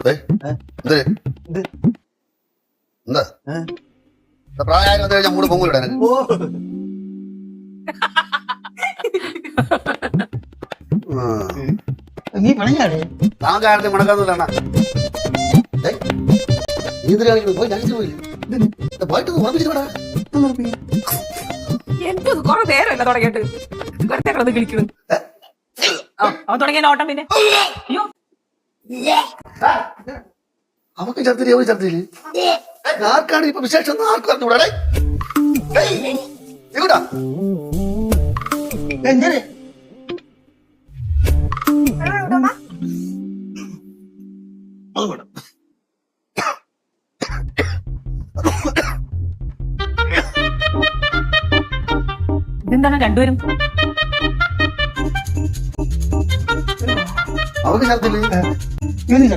എന്ത്? പ്രായം വന്നു കഴിഞ്ഞാൽ മൂട് പൊങ്ങൂടെ നീ പണങ്ങാടേ താൻ കാര്യത്തിൽ മണക്കാന്നില്ല നീ എന്തിനാ കാണിക്കുന്നത്? പോയി? കഴിച്ചു പോയി. പോയിട്ട് ഉറപ്പിച്ചിട്ടാ എന്തത് കൊറേ നേരമല്ല തുടങ്ങിയിട്ട്. വെറുതെ കിടന്ന് കിളിക്കുന്നു ആ, അവൻ തുടങ്ങിയ ഓട്ടം പിന്നെ. അയ്യോ. അവക്ക് ചർത്തിരി അവർ ചർത്തിരി ആർക്കാണ് ഇപ്പൊ വിശേഷം ഒന്നും ആർക്കും അറിഞ്ഞൂടാ ഇതെന്താണ് രണ്ടുപേരും? അവക്ക് ചർത്തില്ല Gracias.